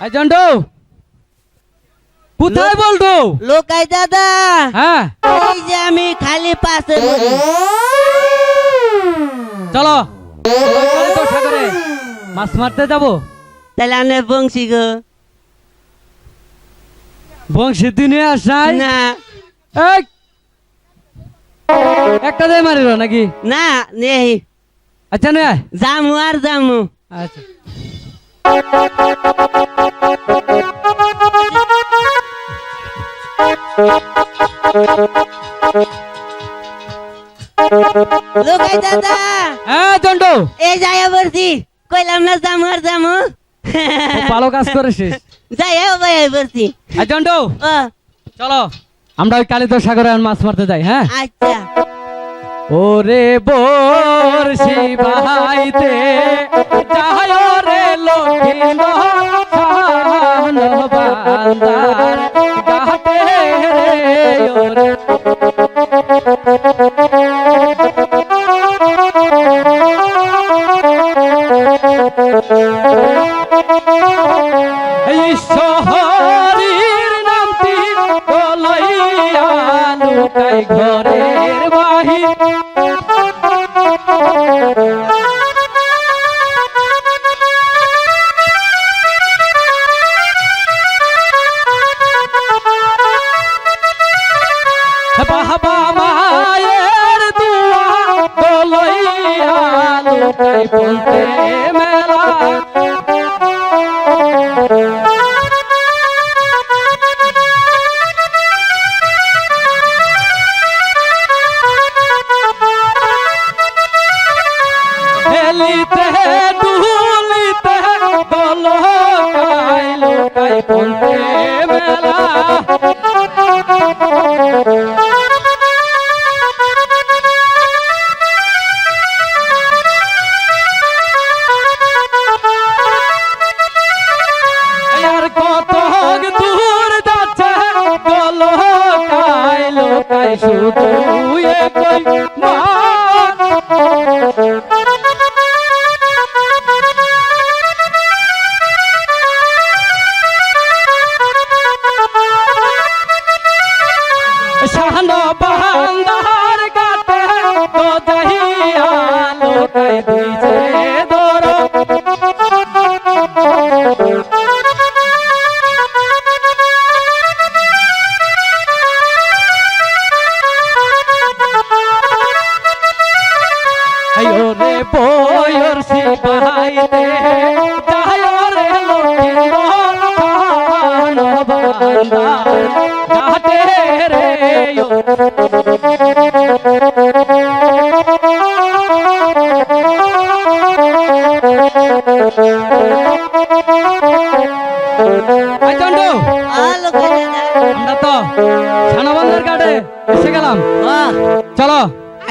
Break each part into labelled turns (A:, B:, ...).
A: জন্টু কোথায় বলতো
B: লোকাই দাদা।
A: হ্যাঁ।
B: এই যে আমি খালি পাশে বলি।
A: চলো। সাগরে। মাছ মারতে যাব।
B: তাহলে আনে বংশী গো।
A: বংশী দিনে আসাই
B: না!
A: একটা দিয়ে মারিল নাকি?
B: না নেই
A: আচ্ছা নে আয়।
B: জামু আর জামু
A: আচ্ছা।
B: লোকাই দাদা
A: হ্যাঁ জন্টু
B: এই যাই বলছি কইলাম না জামু আর জামু
A: ভালো কাজ করেছিস
B: যাই ভাই বলছি
A: এই জন্টু চলো আমরা ওই কালিতো সাগরে মাছ মারতে যাই হ্যাঁ
B: আচ্ছা
A: ওরে বর্ষি বাহাইতে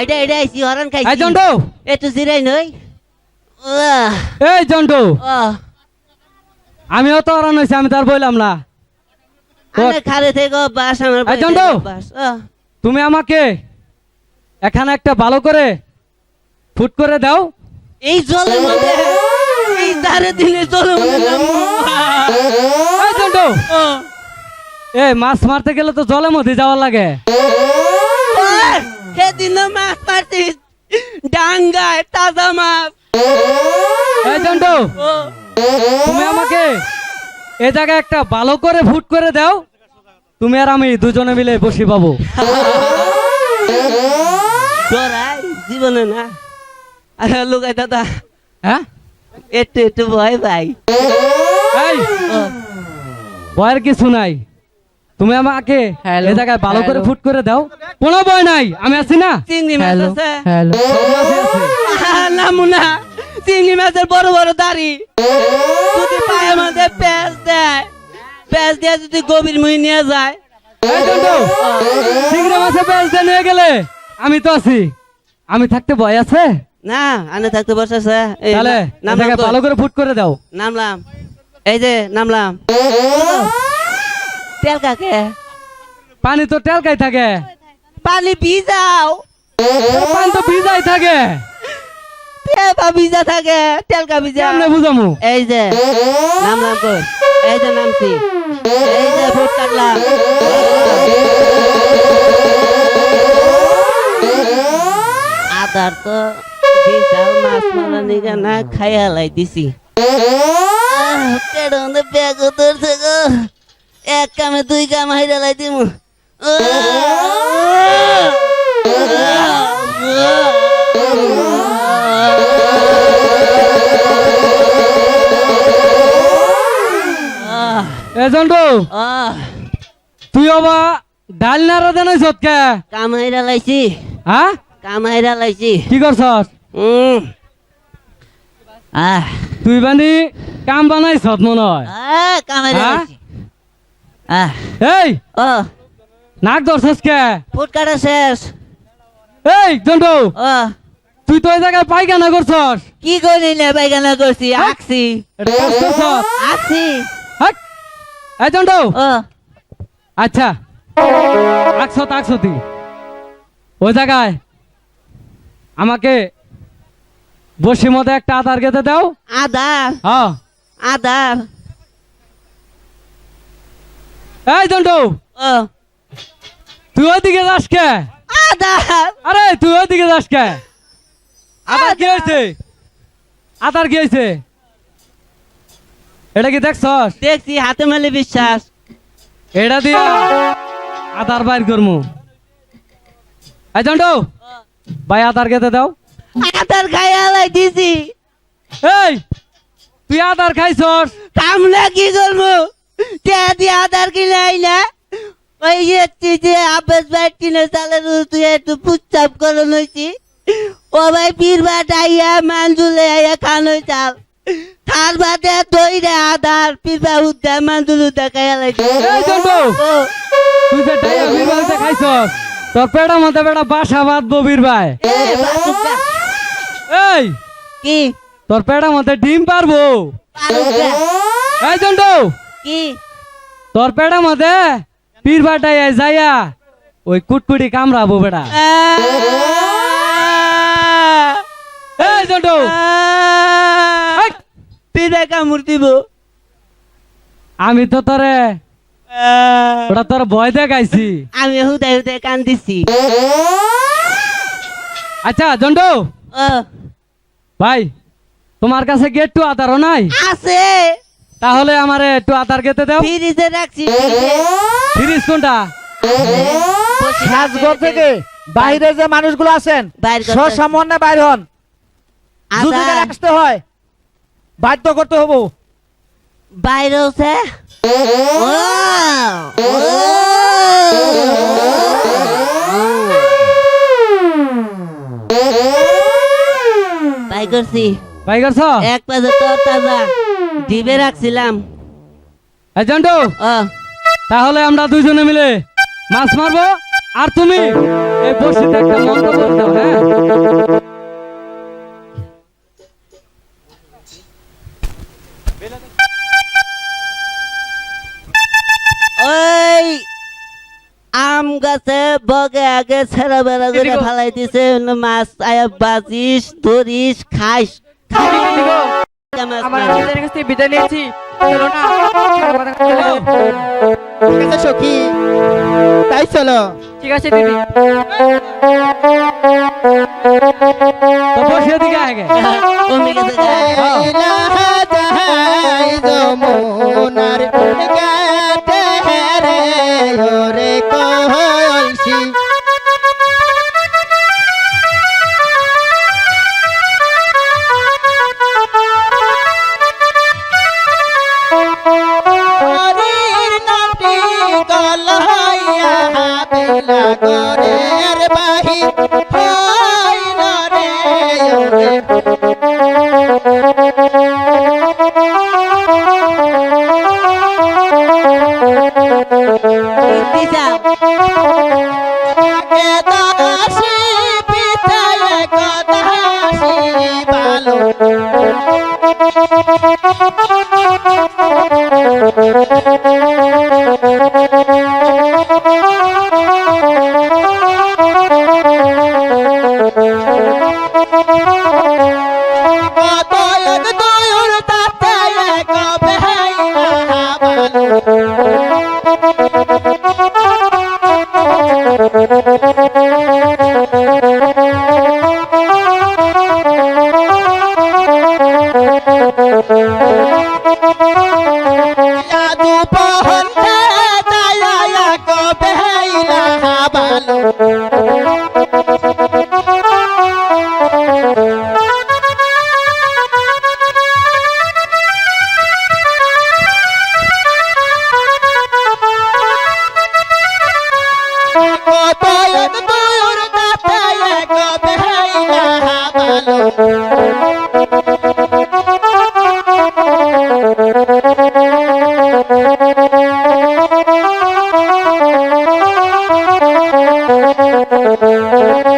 B: আইডা আইডা আইছি হরন
A: এই
B: খাইছি
A: জন্টু।
B: একটু জিরাই নই।
A: এই জন্টু।
B: ও
A: আমিও তো অরান হয়েছি আমি তার বললাম না।
B: খারে থেকে বাস আমার
A: এই
B: ও
A: তুমি আমাকে এখানে একটা ভালো করে ফুট করে দাও।
B: এই জলের মধ্যে এই ধারে জলের মধ্যে।
A: এই জন্টু। এই মাছ মারতে গেলে তো জলের মধ্যে যাওয়ার লাগে।
B: সেদিন মাছ মারছিস ডাঙ্গায় তাজা মাছ।
A: এই তুমি আমাকে এ জায়গায় একটা ভালো করে ফুট করে দাও তুমি আর আমি দুজনে মিলে বসি পাবো
B: জীবনে না। আরে লোকাই দাদা
A: হ্যাঁ?
B: একটু একটু ভয় ভাই
A: এই ভয়ের কিছু নাই। তুমি আমাকে এ জায়গায় ভালো করে ফুট করে দাও। কোনো ভয় নাই। আমি আছি না?
B: চিংড়ি মাছ আছে।
A: আছে
B: নামুনা চিংড়ি মাছের বড় বড় দাড়ি। যদি পায়ের মধ্যে প্যাঁচ দেয় প্যাঁচ দিয়ে যদি গভীর মুই নিয়ে যায়।
A: চিংড়ি মাছে বেলতে নিয়ে গেলে আমি তো আছি। আমি থাকতে ভয় আছে?
B: না আনে থাকতে বসেছে এই
A: তাহলে। ভালো করে ফুট করে দাও।
B: নামলাম। এই যে নামলাম। তেল কাকে
A: পানি তো টেলকাই থাকে।
B: পানি ভিজাও।
A: পানি তো ভিজাই থাকে।
B: তেপা ভিজা থাকে তেলকা ভিজা।
A: কেমনে বুঝামু?
B: এই যে নামলাম কই এই যে নামছি। এই যে ফুট কাটলাম। আদার তো বিশাল মাছ মারা নিগা না খাইয়া লাই দিছি পেড়ে ব্যাগ ধরছে গো। এক কামে দুই কাম হাইরা লাই দিমু।
A: এ জন্টু
B: আহ
A: তুই অবা ডাল নাড়া দেন কে
B: কাম হাইরা লাইছি।
A: হ্যাঁ
B: কাম হাইরা লাইছি।
A: কি করছস? তুই বানি কাম বানাইছ মনে হয়।
B: কাম হাইরা? লাইছি।
A: এই!
B: ও।
A: নাক ধরছস কে?
B: ফুট কাটা শেষ।
A: এই জন্টু!
B: ও।
A: তুই তো ওই জায়গায় পায়খানা করছস।
B: কি করি না পায়খানা করছি? আঁকছি।
A: কাজ করছস
B: আঁকছি।
A: এই জন্টু!
B: ও।
A: আচ্ছা। আকছ তাকছ তুই। ওই জায়গায় আমাকে বসি মধ্যে একটা আধার গেতে দাও।
B: আদার
A: হ্যাঁ
B: আদার
A: এই
B: ও।
A: তুই ওইদিকে যাস কে?
B: আদার
A: আরে তুই ওইদিকে যাস কে? আধার কি হয়েছে? আধার কি হয়েছে? এটা কি দেখছস?
B: দেখছি হাতে মেলে বিশ্বাস।
A: এটা দিয়া আধার বাইর করমু। এই জন্টু ভাই আধার গেতে দাও।
B: আদার খাইয়া লাই দিছি।
A: এই তুই আধার খাইছস?
B: কামলা কি করব তে দিয়ে কিনে আই ওই যে তুই যে আবেশ বাইট কিনে চালে তুই একটু পুচ্ছাপ করে নইছি ও ভাই পীর বাট আইয়া মানজুলে আইয়া খানোই চাল থার বাদে দইরে আদার পীর বা উদ্দা মানজুল উদ্দা খাইয়া লাগছে
A: তুই যে ডাইয়া বীর ভাইতে তোর পেটা মধ্যে বেটা বাসা বাঁধবো বীর ভাই এই
B: কি
A: তোর পেটা মধ্যে ডিম পারব এই জন্টু
B: কি?
A: তোর পেটা মধ্যে পীর বাটাই যাইয়া ওই কুটকুটি কামড়াবো বেটা এই জন্টু!
B: পিড়া কামড় দিব।
A: আমি তো তোরে ওটা তোর ভয় দেখাইছি।
B: আমি হুদাই হুদাই কান্দিছি।
A: আচ্ছা জন্টু! ভাই তোমার কাছে কি একটু আধারও নাই?
B: আছে।
A: তাহলে আমার একটু আধার খেতে দাও।
B: ফ্রিজে রাখছি। ফ্রিজে।
A: কোনটা?
B: বসে
C: সাজঘর থেকে বাইরে যে মানুষগুলো আছেন সসামান্য বাইর হন। যদি আসতে হয় বাধ্য করতে হব।
B: বাইরে আছে ও, ও। করছি।
A: ভাই করছ?
B: এক পাশে তোর তাজা। ডিবে রাখছিলাম।
A: এই জন্টু
B: ও
A: তাহলে আমরা দুজনে মিলে মাছ মারবো আর তুমি এই বসিতে একটা মন্ত্র করে দাও হ্যাঁ?
B: ওই আম গাছে বগে আগে ছেড়া বেড়া করে। ফালাই দিছে মাছ আয়া বাজিস ধরিস খাইস।
D: আমার। নিজের কাছ থেকে বিদায় নিয়েছি। চলো না।
C: ঠিক আছে সখী? তাই চলো।
D: ঠিক আছে দিদি।
A: বসে দিকে আগে।
B: কমে
D: Ha
C: ha ha! Thank you.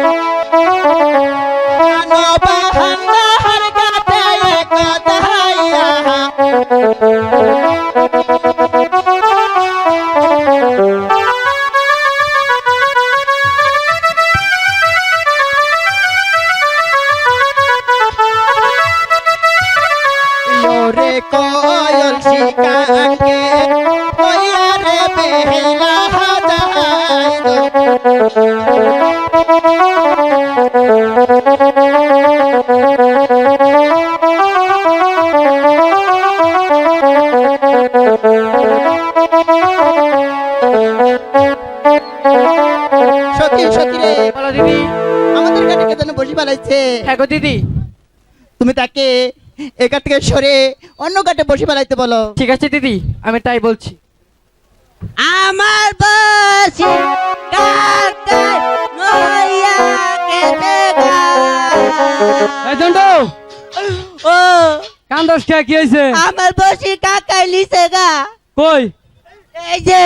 C: সরে অন্য গাটে বসে ফেলাইতে বলো।
D: ঠিক আছে দিদি আমি তাই বলছি।
B: আমার বসি কেটে ও।
A: কান্দস কে কি হয়েছে
B: আমার বসি কাকাই লিছে গা।
A: কই?
B: এই যে।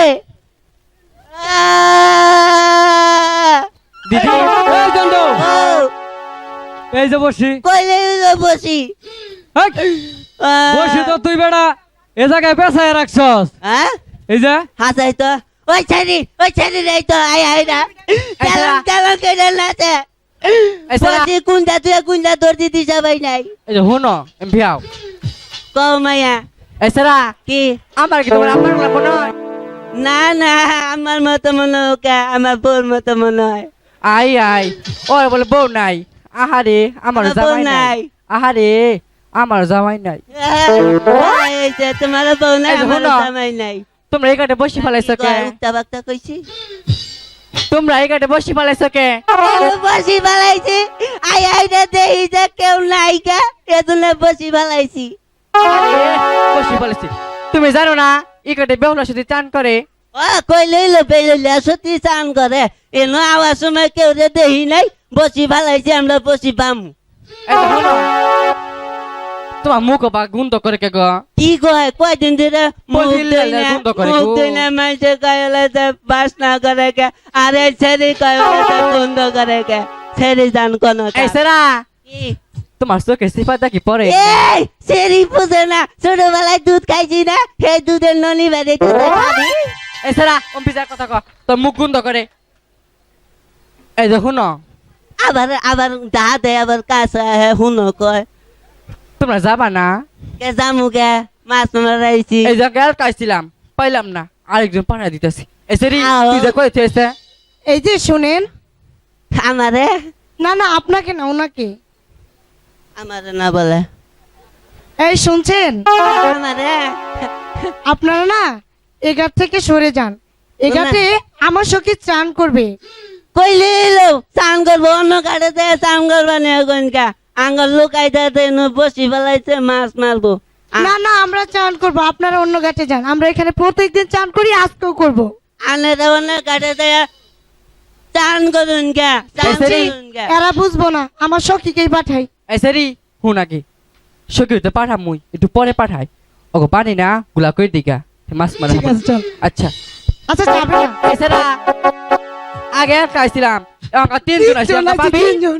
D: দিদি
A: এই
B: ও।
A: এই যে বসি।
B: কইলে বসি!
A: বসি তো তুই বেড়া এ জায়গায় পেছায় রাখছস।
B: হ্যাঁ?
A: এই যে?
B: হাসাই তো। ওই ছেড়ি ওই ছেড়ি রে তো আই আই না। কেটে নাচে?
D: এই সারা
B: বসি কুন্দা তুই কুন্দা তোর দিদি সবাই নাই।
D: এই যে হুনো ভিয়াও
B: কও মাইয়া।
D: এই সারা
B: কি?
D: আমার কি তোমার আপনার লাগবো নয়?
B: না না আমার মতো মনে হোক আমার বোর মতো মনে হয়।
D: আই আই ওর বলে বউ নাই। আহারে আমার
B: আমার
D: জামাই নাই। আহারে আমার জামাই নাই।
B: এই তোমার বউ নাই আমার জামাই নাই।
D: তোমরা এই কাটে বসে ফেলাইছো কে
B: কইছি?
D: তোমরা এই কাটে বসে ফেলাইছো কে?
B: বসি বালাইছি আই আই রে দেহি যে কেউ নাই কা? এজন্য বসি বালাইছি
D: আরে, বসে ফেলাইছি। তুমি জানো না এই কাটে বেহুলা শুধু চান করে।
B: ও কই লইলো বেইলো সত্যি চান করে। এনো আওয়াজ সময় কেউ রে দেহি নাই বসি বালাইছি আমরা বসি পামু।
D: এই শোনো। তোমার মুখ বা গুন্দ করে কে গো?
B: কি কয় কয়দিন ধরে
D: বন্ধ করে
B: মুখ
D: গো।
B: ধুই না মানুষে কয়লে যে বাস না করে কে? আরে ছেড়ি কয়লে যে বন্ধ করে কে? ছেড়ি যান কোন
D: এই সেরা! তোমার চোখে সিফাত কি পরে
B: এই সেরি বুঝে না। ছোটবেলায় দুধ খাইছি না সেই দুধের ননি বাড়ি খাবি।
D: এই সেরা অম্পিজার কথা কো। তোর মুখ গুন্দ করে। এই শুনো।
B: আবার আবার দা দে আবার কাছে হুনো কয়।
D: তোমরা যাবা না?
B: কে জামু কে মাছ মারাইছি
D: এই যে গেল কাইছিলাম পাইলাম না আরেকজন পাঠা দিতেছি। এই সেরি
B: আও।
D: তুই যে কই থেছে
E: এই যে শুনেন।
B: আমারে?
E: না না আপনাকে না ওনাকে।
B: আমারে না বলে।
E: এই শুনছেন?
B: আমারে?
E: আপনারা না এগার থেকে সরে যান। এগাতে আমার সখী চান করবে।
B: কইলে চান করব অন্য কাটে চান করবা নে গনকা আঙ্গল লুকাই দে বসি ফেলাইছে মাছ মারবো।
E: না না আমরা চান করব আপনারা অন্য ঘাটে যান। আমরা এখানে প্রত্যেকদিন চান করি আজকেও করব।
B: আনে অন্য দে চান করুন চান
E: এরা বুঝব না আমার সখীকেই পাঠাই।
D: এই সেরি হুন আগে। সকি তো পাঠা মুই একটু পরে পাঠাই। ওগো পানি না গুলা কই দিগা মাছ মারা আচ্ছা।
E: আচ্ছা
D: আগে এখন তিনজন আসলাম
E: তিনজন।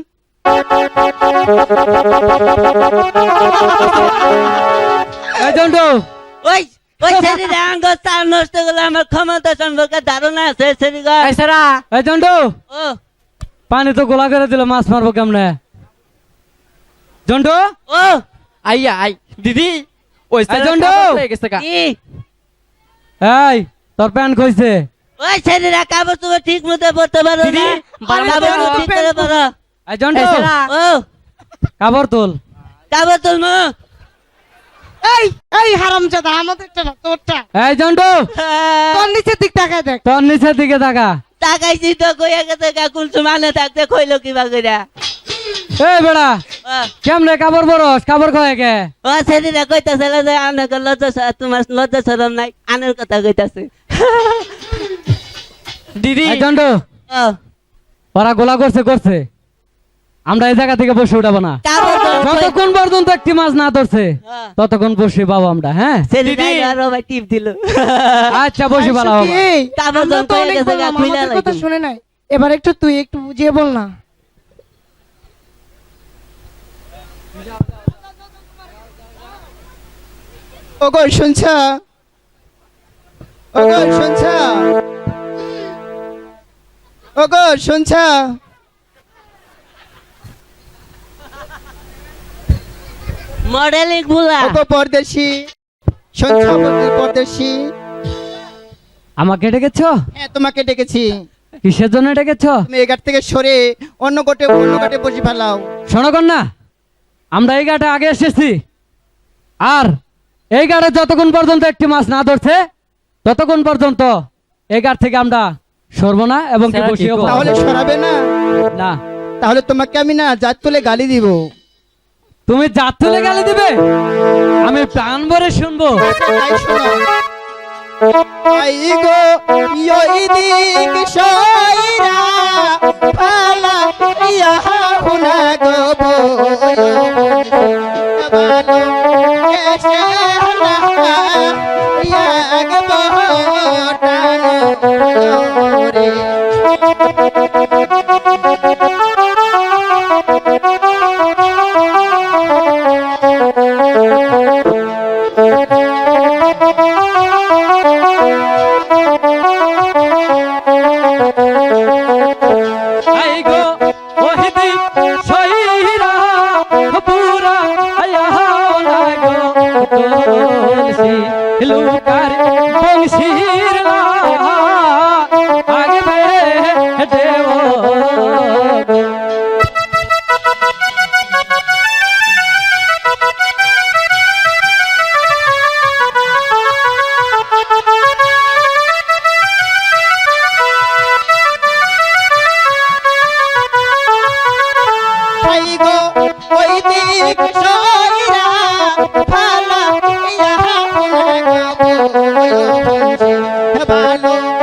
B: ওই ওই আঙ্গ চাল নষ্ট করলে আমার ক্ষমতা সম্পর্কে ধারণা আছে ও।
A: পানি তো গোলা করে দিল মাছ মারবো কেমনে? জন্টু।
B: ও।
D: আইয়া আই দিদি ওই
B: কি?
A: এই তোর প্যান্ট কইছে
B: ওই শরীরে কাপড় তুমি ঠিক মতো পড়তে পারো
D: দিদি,
B: না? কাপড়। ঠিক করে পড়ো
A: কাপড় তোল।
B: কাপড় তুলমু
E: এই এই হারামজাদা আমাদেরটা না তোরটা।
A: এই জন্টু!
E: তোর নিচের দিক তাকায় দেখ।
A: তোর নিচের দিকে তাকা।
B: তাকাইছি তো কইয়া গেছে কাকুল থাকতে কইলো কিবা কইরা।
A: এই বেড়া কেমনে কাপড় বরস কাপড় খয়ে কে
B: ও সেদিনে কইতাছে যে আনে লজ্জা তোমার লজ্জা নাই আনের কথা কইতাছে।
D: দিদি
A: ওরা গোলা করছে করছে। আমরা এই জায়গা থেকে বসে উঠাবো না। যতক্ষণ পর্যন্ত একটি মাছ না ধরছে
B: হ্যাঁ।
A: ততক্ষণ বসে পাবো আমরা হ্যাঁ?
B: টিপ দিল।
A: আচ্ছা বসে
E: আর
A: পালা।
E: শুনে নাই। এবার একটু তুই একটু বুঝিয়ে বল না।
C: ওগো শুনছ? ওগো শুনছ? ওগো শুনছ?
B: মডেলিং বুলা
C: ওগো পরদেশি পরদেশি।
A: আমাকে ডেকেছো?
C: হ্যাঁ তোমাকে ডেকেছি।
A: কিসের জন্য ডেকেছো?
C: তুমি এগার থেকে সরে অন্য গোটে অন্য গোটে বসে ফেলাও।
A: শোনো কন্যা আমরা এই ঘাটে আগে এসেছি। আর এই ঘাটে যতক্ষণ পর্যন্ত একটি মাছ না ধরছে ততক্ষণ পর্যন্ত এই ঘাট থেকে আমরা সরবো না এবং
C: তাহলে সরাবে না?
A: না।
C: তাহলে তোমাকে আমি না জাত তুলে গালি দিব।
A: তুমি জাত তুলে গালি দিবে? আমি প্রাণ ভরে শুনব।
C: তাই শোনো।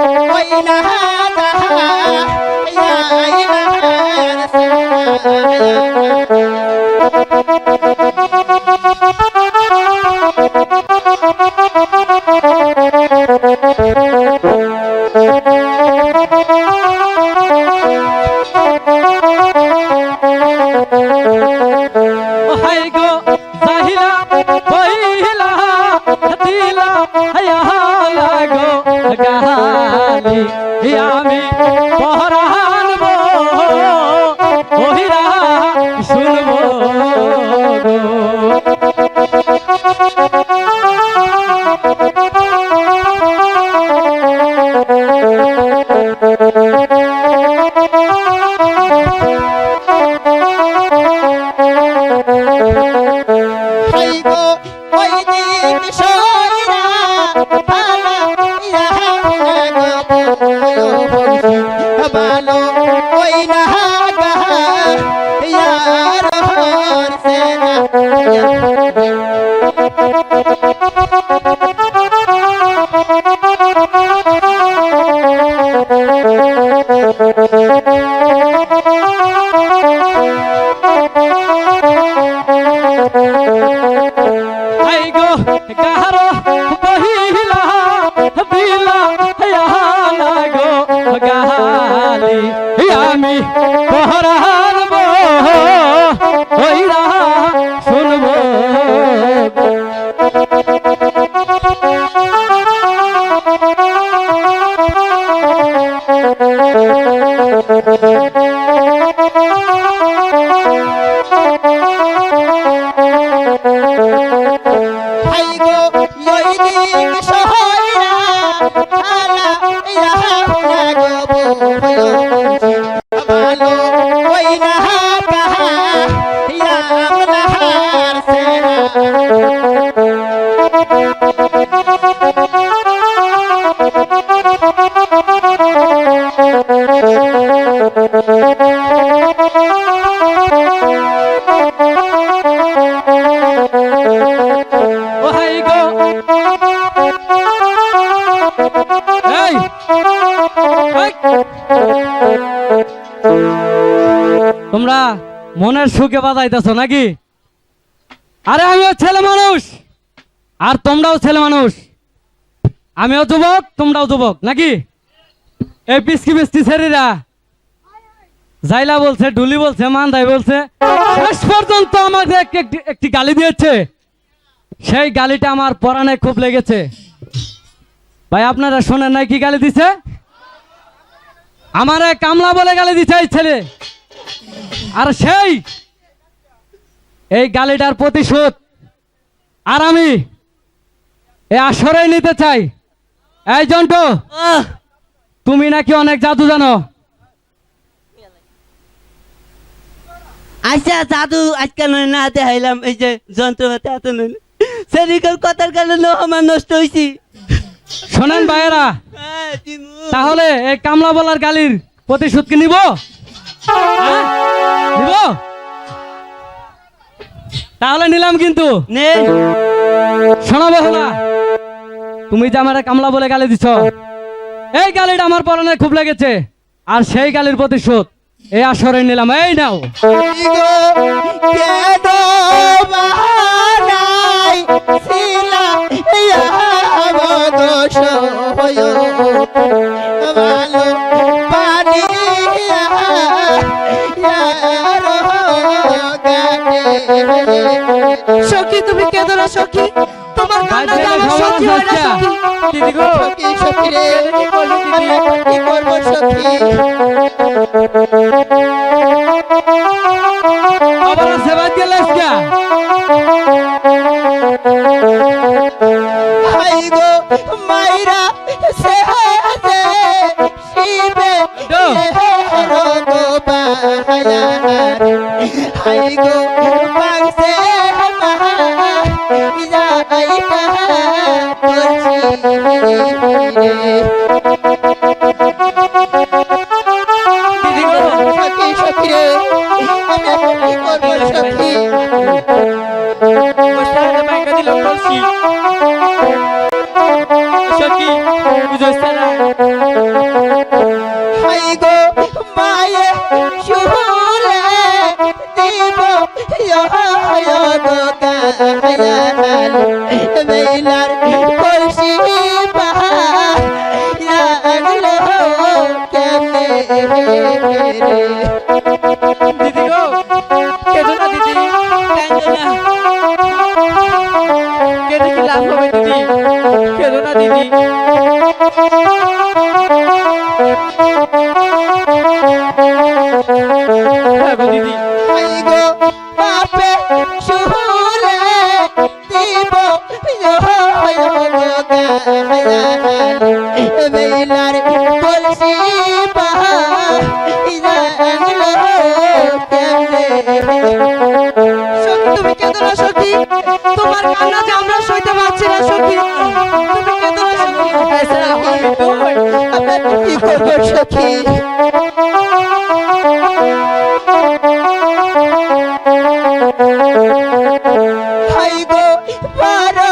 C: বালো ওই গো ওই দিক সইরা পালা বয় বালো ওই না গাহা ইয়া রহর সেনা।
A: Música সুখে বাজাইতেছ নাকি? আরে আমিও ছেলে মানুষ। আর তোমরাও ছেলে মানুষ। আমিও যুবক, তোমরাও যুবক, নাকি? এই পিসকি পিসকি ছেড়িরা জাইলা বলছে, ডুলি বলছে, মান্দাই বলছে, শেষ পর্যন্ত আমাকে একটি- গালি দিয়েছে। সেই গালিটা আমার পরাণে খুব লেগেছে। ভাই, আপনারা শোনেন নাই কি গালি দিছে? আমারে কামলা বলে গালি দিছে এই ছেলে। আর সেই এই গালিটার প্রতিশোধ। আর আমি আসরেই নিতে চাই। এই জন্টু তুমি নাকি অনেক জাদু জানো?
B: আচ্ছা জাদু আজকে নয় না হাতে হাইলাম এই যে যন্ত্রপাতি হাতে নয়। সেদিকের কথার কারণে আমার নষ্ট হয়েছি
A: শোনেন ভাইয়েরা
B: হ্যাঁ,
A: তাহলে এই কামলা বলার গালির প্রতিশোধ কি নিব? হ্যাঁ? নিব? তাহলে নিলাম কিন্তু। শোনাবো না তুমি যে আমার কামলা বলে গালি দিছ এই গালিটা আমার পরনে খুব লেগেছে আর সেই গালির প্রতিশোধ এই আসরে নিলাম। এই নাও।
C: ছিলা
E: সখী তুমি কেঁদো না সখী তোমার
A: কান্না
E: আমার সহ্য হয় না সখী
D: দিদি গো
C: সখী সখী রে
D: কি করল দিদি
C: কি করব সখী
A: আবার সেবা গেলে
C: হাই কেমনে
E: সখী তুমি কেঁদো না সখী। তোমার আমরা না সখী। তুমি
C: এছাড়া আমি কি করব সখী? হাই গো পারো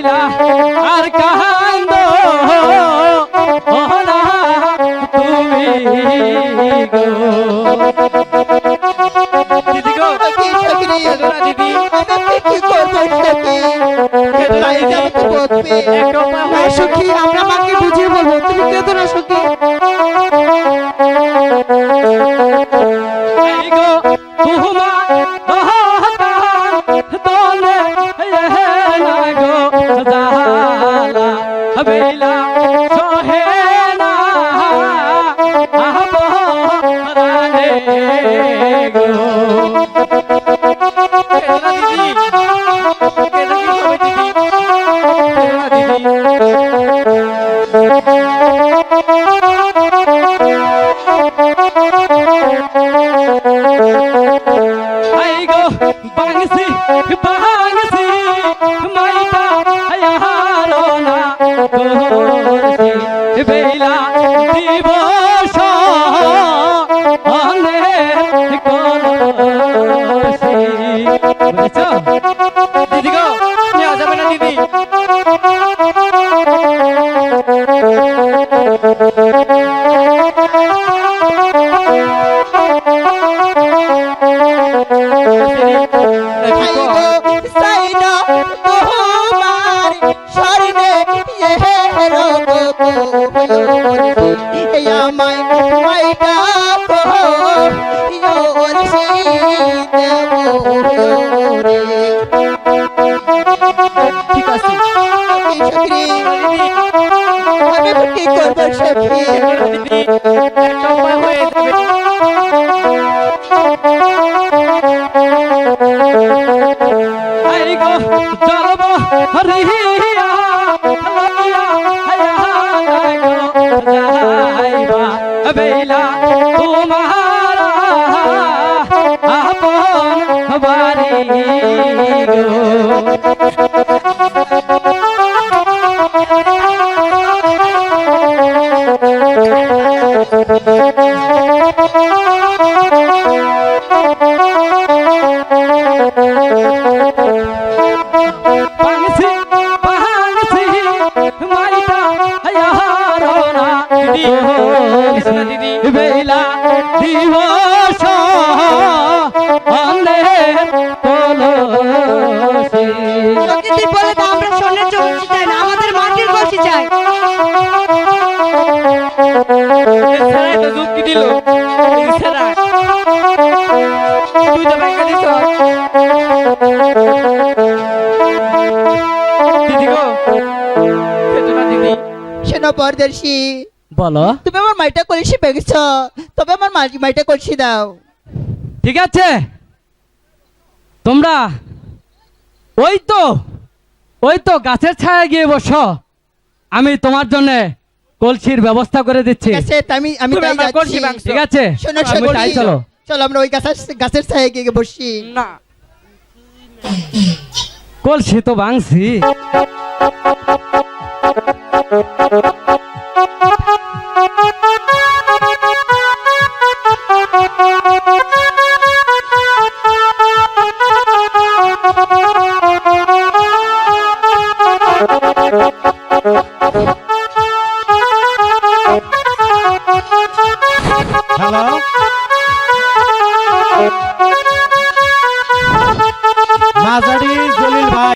C: বারে পারদর্শী
A: বলো।
C: তুমি আমার মাইটা কলসি ভেঙেছ তবে আমার মাইটা কলসি দাও।
A: ঠিক আছে। তোমরা ওই তো ওই তো গাছের ছায়া গিয়ে বসো। আমি তোমার জন্য কলসির ব্যবস্থা করে দিচ্ছি।
C: আমি আমি
A: ঠিক আছে চলো।
C: চলো আমরা ওই গাছের গাছের ছায়া গিয়ে বসি।
D: না।
A: কলসি তো ভাঙছি। মাঝারি জলিল ভাই